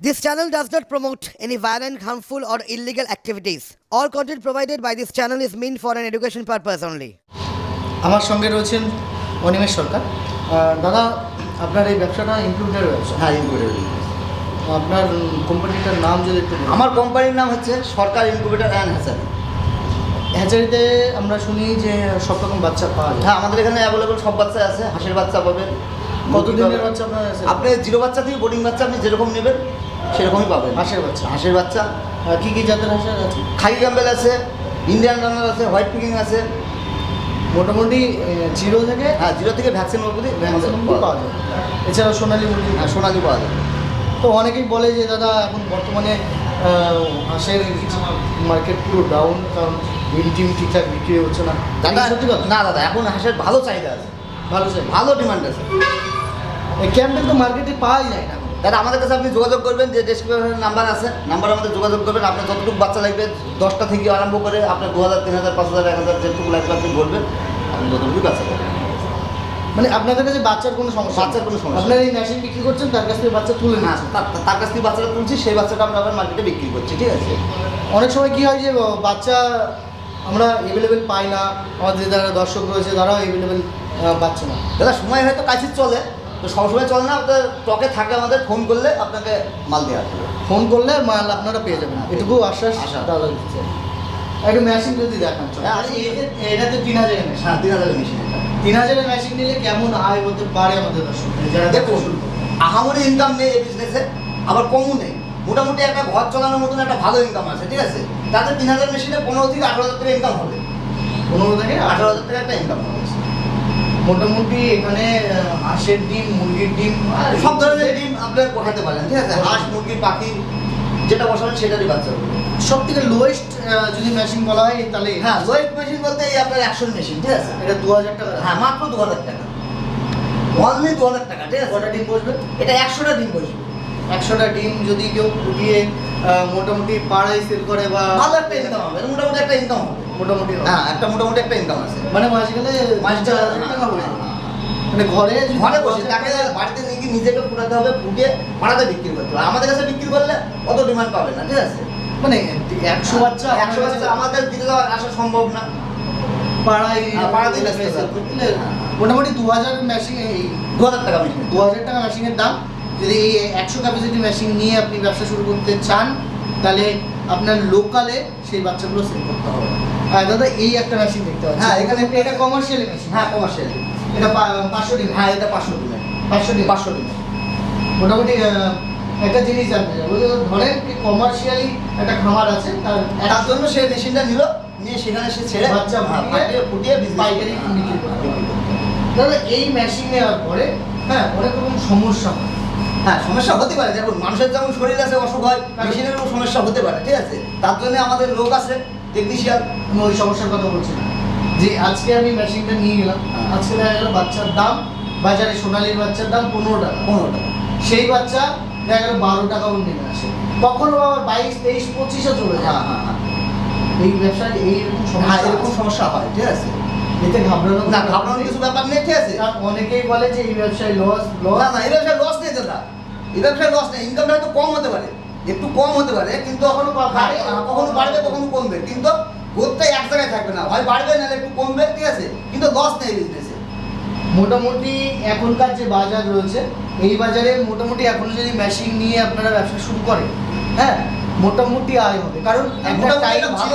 This channel does not promote any violent, harmful, or illegal activities. All content provided by this channel is meant for an education purpose only. আমার সঙ্গে রয়েছেন অনিমেষ সরকার আহ, দাদা আপনার এই ব্যবসাটা included ব্যবসা হ্যাঁ ইনকিউবেটর আপনার কোম্পানিটার নাম যদি একটু বলেন। আমার কোম্পানির নাম হচ্ছে সরকার ইনকিউবেটর অ্যান্ড হ্যাসারি হ্যাচারিতে আমরা শুনি যে সব রকম বাচ্চা পাওয়া যায় হ্যাঁ আমাদের এখানে অ্যাভেলেবল সব বাচ্চা আছে হাঁসের বাচ্চা পাবেন কতদিনের বাচ্চা আপনার আছে? আপনি জিরো বাচ্চা থেকে বোর্ডিং বাচ্চা আপনি যেরকম নেবেন সেরকমই পাবেন। হাঁসের বাচ্চা। হাঁসের বাচ্চা কী কি জাতের হাঁসের আছে? খাই ক্যাম্বেল আছে ইন্ডিয়ান রানার আছে হোয়াইট পিকিং আছে। মোটামুটি জিরো থেকে হ্যাঁ জিরো থেকে ভ্যাকসিন অবধি maximum পাওয়া যায়। এছাড়াও সোনালি মুরগি। হ্যাঁ সোনালি পাওয়া যায়। তো অনেকেই বলে যে দাদা এখন বর্তমানে হাঁসের মার্কেট পুরো ডাউন কারণ ডিম টিম ঠিকঠাক বিক্রি হচ্ছে না। দাদা সত্যি কথা? না দাদা এখন হাঁসের ভালো চাহিদা আছে। ভালো চাই ভালো ডিমান্ড আছে। এই ক্যাম্পেল তো মার্কেটে পাওয়াই যায় না। দাদা আমাদের কাছে আপনি যোগাযোগ করবেন যে ডেসক্রিপশনের নাম্বার আছে নাম্বার আমাদের যোগাযোগ করবেন। আপনার যতটুকু বাচ্চা লাগবে দশটা থেকে আরম্ভ করে আপনার দু হাজার তিন হাজার পাঁচ হাজার এক হাজার যেটুকু লাগবে আপনি বলবেন আপনি যতটুকু বাচ্চা পাবেন মানে আপনাদের কাছে বাচ্চার কোনো সমস্যা বাচ্চার কোনো সমস্যা আপনার এই মেশিন বিক্রি করছেন তার কাছ থেকে বাচ্চা তুলে না নিচ্ছেন? তার তার কাছ থেকে বাচ্চাটা তুলছি সেই বাচ্চাটা আমরা আবার মার্কেটে বিক্রি করছি ঠিক আছে? অনেক সময় কী হয় যে বাচ্চা আমরা এভেলেবেল পাই না আমাদের যারা দর্শক রয়েছে তারাও এভেলেবেল পাচ্ছে না। দাদা সময় হয়তো কাছে চলে তো সবসময় চলে না আপনার টকে থাকে আমাদের ফোন করলে আপনাকে মাল দেওয়া হবে। ফোন করলে মাল আপনারা পেয়ে যাবেন। এটুকু আশ্বাস আশ্বাস। দাদা দিচ্ছে একটু মেশিন যদি দেখান। হ্যাঁ, আচ্ছা, এটাতে তিন হাজারের মেশিন হ্যাঁ তিন হাজারের মেশিন তিন হাজারের মেশিন নিলে কেমন আয় হতে পারে আমাদের দর্শক? যারা দেখুন আহামরি ইনকাম নেই এই বিজনেসে আবার কমও নেই। মোটামুটি একটা ঘর চালানোর মতন একটা ভালো ইনকাম আছে ঠিক আছে? তাতে তিন হাজার মেশিনে পনেরো থেকে আঠারো হাজার টাকা ইনকাম হবে। পনেরো থেকে আঠারো হাজার টাকা একটা ইনকাম হবে। মোটামুটি এখানে হাঁসের ডিম মুরগির ডিম আর সব ধরনের ডিম আপনি বসাতে পারেন ঠিক আছে? হাঁস মুরগি পাখি যেটা বসাবেন সেটারই বাচ্চা হবে। সব থেকে লোয়েস্ট যদি মেশিন বলা হয় তাহলে হ্যাঁ ওয়েট মেশিন বলতে এই আপনার অ্যাকশন মেশিন ঠিক আছে? এটা দু হাজার টাকা। হ্যাঁ মাত্র দু হাজার টাকা। অনলি দু হাজার টাকা ঠিক আছে? কটা ডিম বসবে? এটা একশোটা ডিম বসবে। একশোটা ডিম যদি কেউ ফুটিয়ে মোটামুটি পাড়ায় সেল করে বা ভালো একটা ইনকাম হবে মোটামুটি একটা ইনকাম হবে। মোটামুটি হ্যাঁ একটা মোটামুটি একটা ইনকাম আছে। মানে মাস গেলে মাস টাকা হবে। মানে ঘরে ঘরে বসে তাকে বাড়িতে নিয়ে নিজেকে ফুটাতে হবে ফুটে পাড়াতে বিক্রি করতে হবে। আমাদের কাছে বিক্রি করলে অত ডিমান্ড পাবে না ঠিক আছে? মানে একশো বাচ্চা একশো বাচ্চা আমাদের দিতে আসা সম্ভব না। পাড়ায় হ্যাঁ, পাড়াতেই হলে মোটামুটি দু হাজার মেশিন দু হাজার টাকা মেশিন দু হাজার টাকা মেশিনের দাম। যদি এই একশো ক্যাপাসিটি মেশিন নিয়ে আপনি ব্যবসা শুরু করতে চান তাহলে আপনার লোকালে সেই বাচ্চাগুলো সেল করতে হবে। আর দাদা এই একটা মেশিন দেখতে পাচ্ছি। হ্যাঁ, এখানে এটা কমার্শিয়াল মেশিন হ্যাঁ কমার্শিয়াল এটা পাঁচশো ডিম হ্যাঁ এটা পাঁচশো ডিমের। পাঁচশো ডিম। পাঁচশো ডিমের মোটামুটি একটা জিনিস জানতে ওই ধরেন কমার্শিয়ালি একটা খামার আছে তার তার জন্য সে মেশিনটা নিল নিয়ে সেখানে সে ছেড়ে বাচ্চা হ্যাঁ, ফুটিয়ে- ফুটিয়ে business পাইকারি করে। বিক্রি দাদা এই মেশিন নেওয়ার পরে হ্যাঁ অনেক রকম সমস্যা হয়? হ্যাঁ সমস্যা হতে পারে। দেখুন মানুষের যেমন শরীর আছে অসুখ হয় মেশিনেরও সমস্যা হতে পারে ঠিক আছে? তার জন্য আমাদের লোক আছে। টেকনিশিয়ান আমি ওই সমস্যার কথা বলছি যে আজকে আমি মেশিনটা নিয়ে গেলাম হ্যাঁ। আজকে দেখা গেল বাচ্চার দাম বাজারে সোনালির বাচ্চার দাম পনেরো টাকা। পনেরো টাকা। সেই বাচ্চা দেখা গেল বারো টাকাও নেমে আসে। কখনো আবার বাইশ তেইশ পঁচিশও চলে যায়। হ্যাঁ হ্যাঁ এই ব্যবসায় এইরকম সমস্যা এরকম সমস্যা হয় ঠিক আছে। এতে ঘাবড়ানো না ঘাবড়ানোর কিছু ব্যাপার নেই ঠিক আছে। অনেকেই বলে যে এই ব্যবসায় লস লস না এই ব্যবসায় লস নেই দাদা। এই ব্যবসায় লস নেই ইনকামটা হয়তো কম হতে পারে। একটু কম হতে পারে কিন্তু কখনো হ্যাঁ, হ্যাঁ, কখনো বাড়বে কখনো কমবে। কিন্তু গ্রোথটা এক জায়গায় থাকবে না। হয় বাড়বে নাহলে একটু কমবে ঠিক আছে? কিন্তু লস নেই বিজনেসে মোটামুটি এখনকার যে বাজার রয়েছে এই বাজারে মোটামুটি এখন যদি মেশিন নিয়ে আপনারা ব্যবসা শুরু করেন হ্যাঁ মোটামুটি আয় হবে। কারণ একটা টাইম ছিল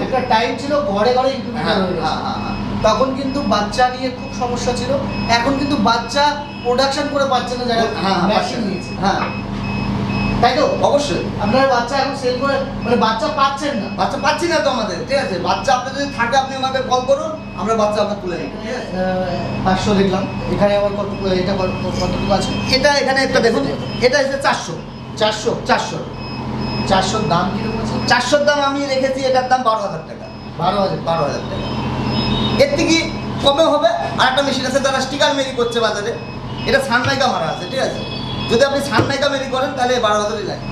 একটা টাইম ছিল ঘরে ঘরে হ্যাঁ হয়ে হ্যাঁ। হ্যাঁ হ্যাঁ। তখন কিন্তু বাচ্চা নিয়ে খুব সমস্যা ছিল। এখন কিন্তু বাচ্চা প্রোডাকশন করে পাচ্ছে না যারা হ্যাঁ মেশিন নিয়েছে। হ্যাঁ। তাই তো? অবশ্যই। আপনারা বাচ্চা এখন সেল করে মানে বাচ্চা পাচ্ছেন না। বাচ্চা পাচ্ছি না তো আমাদের ঠিক আছে? বাচ্চা আপনার যদি থাকে আপনি আমাকে কল করুন আমরা বাচ্চা আপনার তুলে নিই ঠিক আছে? পাঁচশো দেখলাম। এখানে আবার কত এটা কতটুকু আছে? এটা এখানে একটা দেখুন এটা হচ্ছে চারশো। চারশো? চারশো। চারশোর দাম কীরকম আছে? চারশোর দাম আমি রেখেছি এটার দাম বারো হাজার টাকা। বারো হাজার। বারো হাজার টাকা। এর থেকে কমে হবে। আর একটা মেশিন আছে যারা স্টিকার মেরি করছে বাজারে এটা সানমাইকা মারা আছে ঠিক আছে? যদি আপনি সানমাইকা মেরি করেন তাহলে বারো হাজারই লাগে।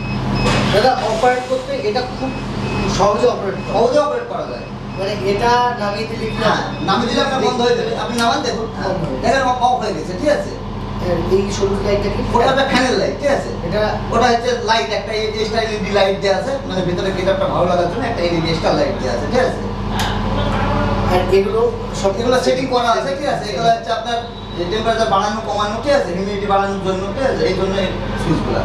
দাদা অপারেট করতে এটা খুব সহজে অপারেট সহজে অপারেট করা যায়। মানে এটা নামিয়ে দিলে কি হ্যাঁ নামে দিলে আপনার বন্ধ হয়ে যাবে। আপনি নামান দেখুন। হ্যাঁ, দেখেন অফ হয়ে গেছে ঠিক আছে? এই সবুজ লাইটটা কি? ওটা একটা ফ্যানের লাইট ঠিক আছে? এটা ওটা হচ্ছে লাইট একটা এক্সট্রা এলইডি লাইট দেওয়া আছে। মানে ভিতরে গেটআপটা ভালো লাগার জন্য একটা এলইডি এক্সট্রা লাইট দেওয়া আছে ঠিক আছে? আর এগুলো সব এগুলো সেটিং করা আছে ঠিক আছে? এগুলো হচ্ছে আপনার টেম্পারেচার বাড়ানো কমানো ঠিক আছে? হিউমিডিটি বাড়ানোর জন্য ঠিক আছে? এই জন্য সুইচগুলো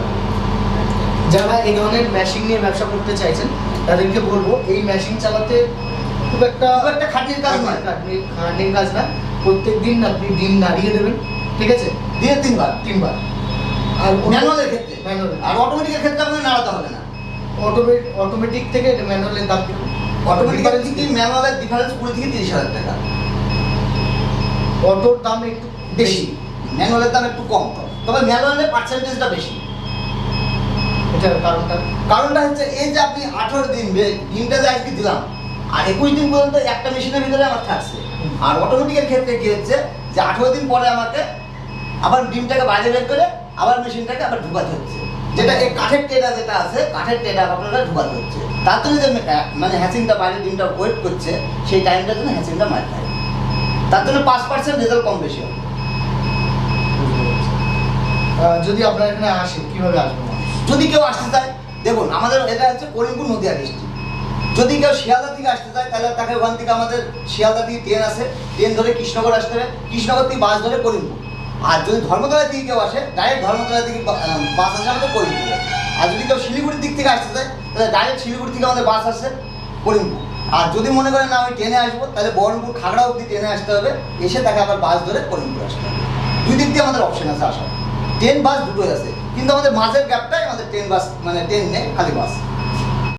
যারা এই ধরনের মেশিন নিয়ে ব্যবসা করতে চাইছেন তাদেরকে বলব এই মেশিন চালাতে খুব একটা খুব একটা খাটনির কাজ নয়। খাটনির খাটনির কাজ না। প্রত্যেক দিন আপনি ডিম নাড়িয়ে দেবেন ঠিক আছে? দিয়ে তিনবার। তিনবার। আর ম্যানুয়ালের ক্ষেত্রে। ম্যানুয়াল। আর অটোমেটিকের ক্ষেত্রে আপনাকে নাড়াতে হবে না। অটোমেটিক অটোমেটিক থেকে ম্যানুয়ালের দাম কি অটোমেটিকের থেকে ম্যানুয়ালের ডিফারেন্স কুড়ি থেকে তিরিশ হাজার টাকা। অটোর দাম একটু বেশি। ম্যানুয়ালের দাম একটু কম তবে ম্যানুয়ালের পার্সেন্টেজটা বেশি। এটার কারণটা। কারণটা হচ্ছে এই যে আপনি আঠারো দিন ডিমটা যে আজকে দিলাম, আর একুশ দিন পর্যন্ত একটা মেশিনের ভিতরে আমার থাকছে। আর অটোমেটিকের ক্ষেত্রে কি হচ্ছে যে আঠারো দিন পরে আমাকে আবার ডিমটাকে বাইরে বের করে আবার মেশিনটাকে আবার ঢুকাতে হচ্ছে। যেটা এই কাঠের টেডা যেটা আছে, কাঠের টেডা আপনারা ঢুকাতে হচ্ছে। তার জন্য যে মানে হ্যাচিংটা বাইরে ডিমটা ওয়েট করছে, সেই টাইমটার জন্য হ্যাচিংটা মারতে হয় তার জন্য পাঁচ পার্সেন্ট রেজাল্ট কম বেশি হবে। যদি আপনার এখানে আসে কীভাবে আসবে যদি কেউ আসতে চায়, দেখুন, আমাদের এটা হচ্ছে করিমপুর নদিয়া ডিস্ট্রিক্ট যদি কেউ শিয়ালদা থেকে আসতে চায়, তাহলে তাকে ওখান থেকে আমাদের শিয়ালদা থেকে ট্রেন আসে। ট্রেন ধরে কৃষ্ণনগর আসতে হবে। কৃষ্ণনগর থেকে বাস ধরে করিমপুর। আর যদি ধর্মতলা থেকে কেউ আসে ডাইরেক্ট ধর্মতলা থেকে বাস আসে আমাদের করিমপুরে। আর যদি কেউ শিলিগুড়ির দিক থেকে আসতে চায়, তাহলে ডাইরেক্ট শিলিগুড়ি থেকে আমাদের বাস আসে করিমপুর। আর যদি মনে করেন না, আমি ট্রেনে আসব, তাহলে বহরমপুর খাগড়া অবধি ট্রেনে আসতে হবে। এসে তাকে আবার বাস ধরে করিমপুর আসতে হবে। দুই দিক দিয়ে আমাদের অপশন আছে আসার। ট্রেন বাস দুটোই আছে। কিন্তু আমাদের মাঝের গ্যাপটাই আমাদের ট্রেন বাস মানে ট্রেন নেই, খালি বাস।